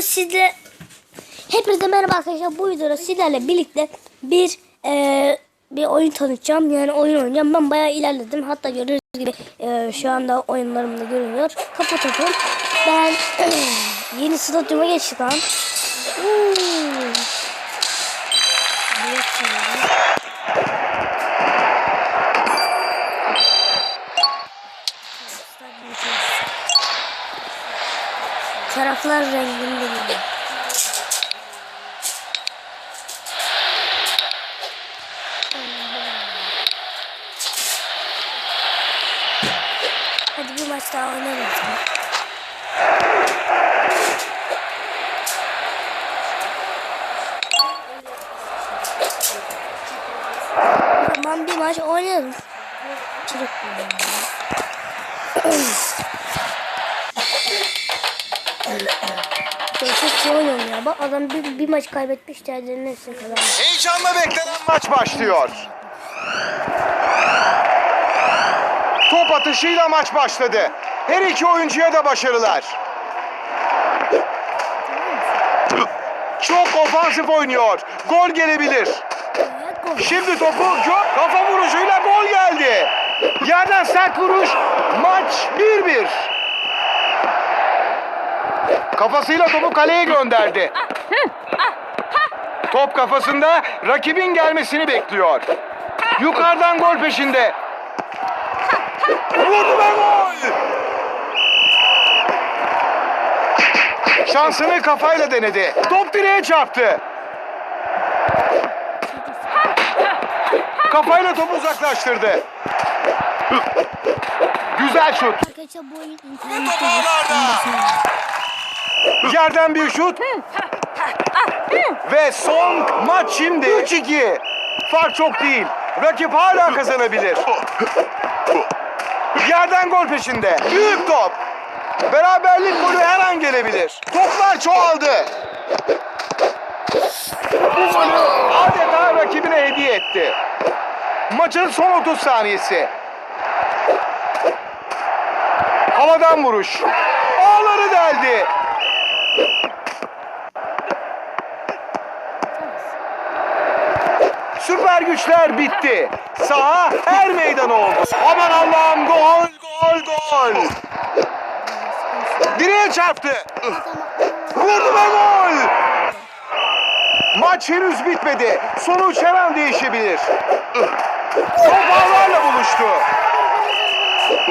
videoda sizle hepinize merhaba arkadaşlar. Bu videoda sizlerle birlikte bir eee, bir oyun tanıtacağım. Yani oyun oynayacağım. Ben bayağı ilerledim. Hatta gördüğünüz gibi eee, şu anda oyunlarım da görünüyor. Kafa topu. Ben yeni stadyuma. Hmm. Taraflar rengini belirliyor. Hadi bir maç daha oynayalım. Tamam bir maç oynayalım. Çocuk. Çok oynuyor ya. Bak adam bir, bir maç kaybetmiş diğerlerinin hepsini kazanmış. Heyecanla beklenen maç başlıyor. Top atışıyla maç başladı. Her iki oyuncuya da başarılar. Çok ofansif oynuyor. Gol gelebilir. Şimdi topu gö- kafa vuruşuyla gol geldi. Yerden sert vuruş. Maç 1-1. Kafasıyla topu kaleye gönderdi. Top kafasında rakibin gelmesini bekliyor. Yukarıdan gol peşinde. Vurdu ve gol. Şansını kafayla denedi. Top direğe çarptı. Kafayla topu uzaklaştırdı. Güzel şut. Arkadaşlar bu oyun internette. Yerden bir şut. Ve son maç şimdi 3-2. Fark çok değil. Rakip hala kazanabilir. Yerden gol peşinde. Büyük top. Beraberlik golü her an gelebilir. Toplar çoğaldı. Bu golü adeta rakibine hediye etti. Maçın son 30 saniyesi. Havadan vuruş. Ağları deldi. Süper güçler bitti. Saha er meydanı oldu. Aman Allah'ım gol gol gol. Direğe çarptı. Vurdu ve gol. Maç henüz bitmedi. Sonuç her an değişebilir. Top ağlarla buluştu.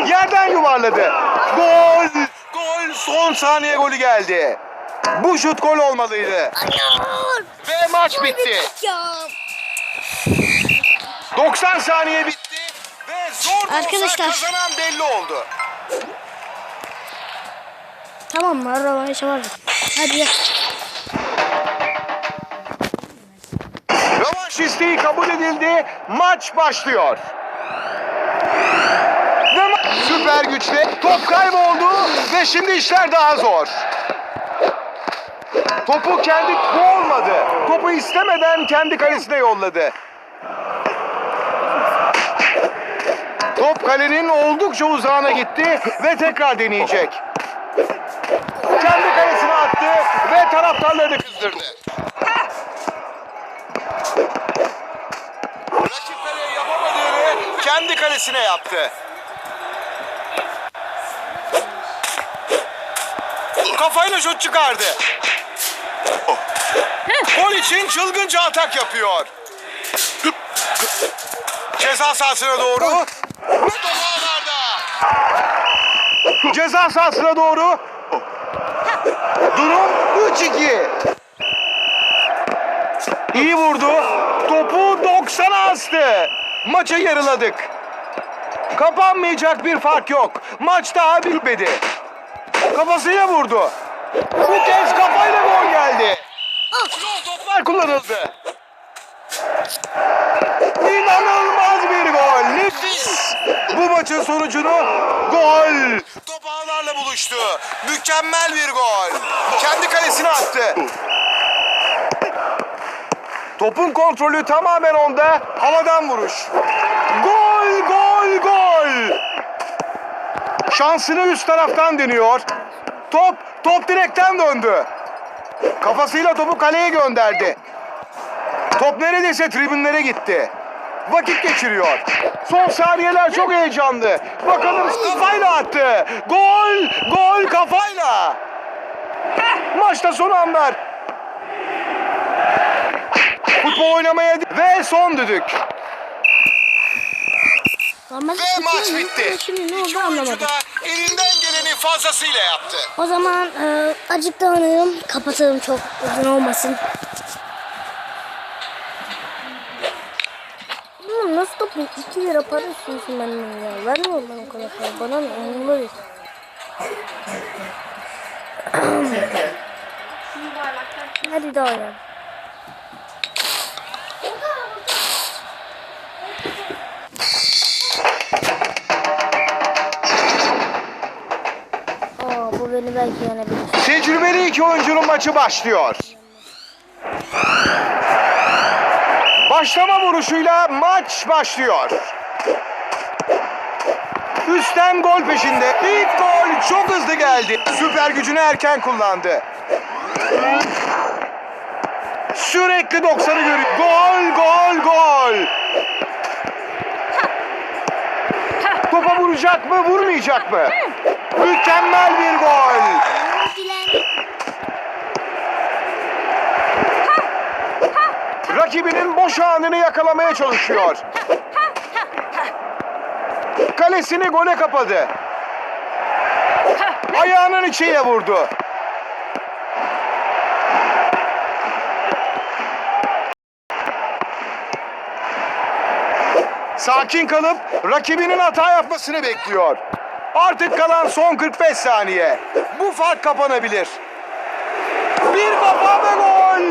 Yerden yuvarladı. Gol! Gol! Son saniye golü geldi. Bu şut gol olmalıydı. Ve maç bitti. Ya. 90 saniye bitti. Ve zor Arkadaşlar. kazanan belli oldu. Tamam mı? Rövanşa var. Hadi ya. Rövanş isteği kabul edildi. Maç başlıyor. Süper güçle top kayboldu ve şimdi işler daha zor. Topu kendi bu olmadı. Topu istemeden kendi kalesine yolladı. Top kalenin oldukça uzağına gitti ve tekrar deneyecek. Kendi kalesine attı ve taraftarlarını kızdırdı. Rakip kaleye yapamadığını kendi kalesine yaptı. Kafayla şut çıkardı. Gol için çılgınca atak yapıyor. Ceza sahasına doğru. Ve top ağlarda. Ceza sahasına doğru. Durum 3-2. İyi vurdu. Topu 90'a astı. Maçı yarıladık. Kapanmayacak bir fark yok. Maç daha bitmedi. Kafasıyla vurdu. Bu kez geldi. Yol toplar kullanıldı. İnanılmaz bir gol. Nefis. Bu maçın sonucunu gol. Top ağlarla buluştu. Mükemmel bir gol. Kendi kalesine attı. Topun kontrolü tamamen onda. Havadan vuruş. Gol, gol, gol. Şansını üst taraftan deniyor. Top, top direkten döndü. Kafasıyla topu kaleye gönderdi. Top neredeyse tribünlere gitti. Vakit geçiriyor. Son saniyeler çok heyecanlı. Bakalım kafayla attı. Gol! Gol kafayla. Maçta son anlar. Futbol oynamaya ve son düdük. Ve maç bitti. Şimdi ne İki oldu oyuncu anlamadım. da elinden geleni fazlasıyla yaptı. O zaman e, acık dağınığım. Kapatalım çok uzun olmasın. Oğlum nasıl topu 2 lira para istiyorsun benden ya? Vermiyorum ben o kadar para. Bana ne? Umurumda değil. Hadi daha ya. Beni belki yenebilir. Tecrübeli iki oyuncunun maçı başlıyor. Başlama vuruşuyla maç başlıyor. Üstten gol peşinde. İlk gol çok hızlı geldi. Süper gücünü erken kullandı. Sürekli 90'ı görüyor. Gol, gol, gol. Topa vuracak mı, vurmayacak mı? Mükemmel bir gol. Rakibinin boş anını yakalamaya çalışıyor. Kalesini gole kapadı. Ayağının içiyle vurdu. Sakin kalıp rakibinin hata yapmasını bekliyor. Artık kalan son 45 saniye. Bu fark kapanabilir. Bir kafa ve gol!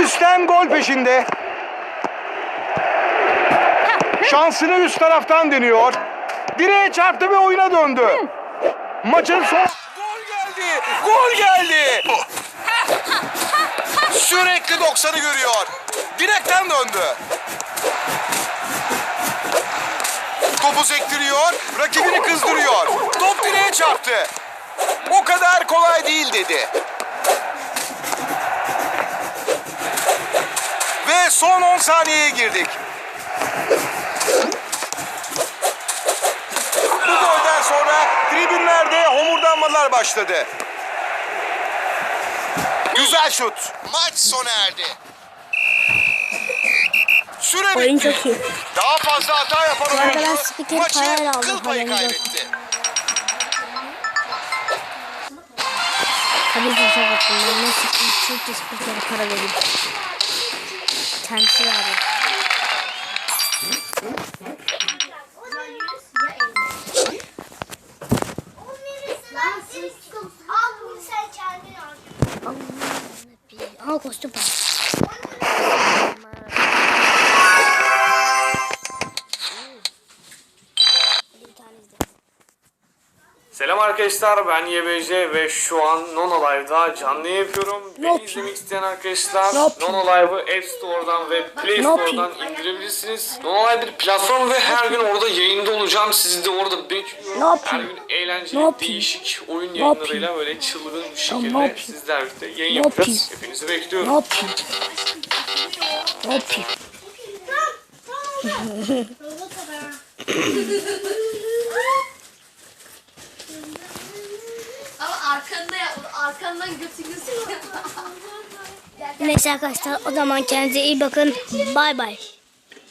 Üstten gol peşinde. Şansını üst taraftan deniyor. Direğe çarptı ve oyuna döndü. Maçın son... Gol geldi! Gol geldi! Sürekli 90'ı görüyor. Direkten döndü. Topu sektiriyor, rakibini kızdırıyor. Top direğe çarptı. O kadar kolay değil dedi. Ve son 10 saniyeye girdik. Bu golden sonra tribünlerde homurdanmalar başladı. Güzel şut. Maç sona erdi. Süre Oyun bitti. çok iyi. Daha fazla hata yapan arada ben oyuncu spiker maçı parayla aldım, kıl payı haberiniz olsun. kaybetti. Tabii ki çok haklıyım. Ben nasıl Türkçe spikere para vereyim. Kendisi verdi. Al bunu sen kendin al. Aha kostüm para. Arkadaşlar ben YBC ve şu an Nono Live'da canlı yapıyorum. Beni izlemek isteyen arkadaşlar Ne? Nono Live'ı App Store'dan ve Play Ne? Store'dan indirebilirsiniz. Nono Live bir platform ve her gün orada yayında olacağım. Sizi de orada bekliyorum. Ne? Her gün eğlenceli, Ne değişik oyun Ne yayınlarıyla böyle çılgın bir ne şekilde sizlerle birlikte yayın Ne yapacağız. Hepinizi Ne bekliyorum. yapayım? Ne yapayım? arkanda arkandan götü gözüküyor. Neyse arkadaşlar o zaman kendinize iyi bakın. Bay bay.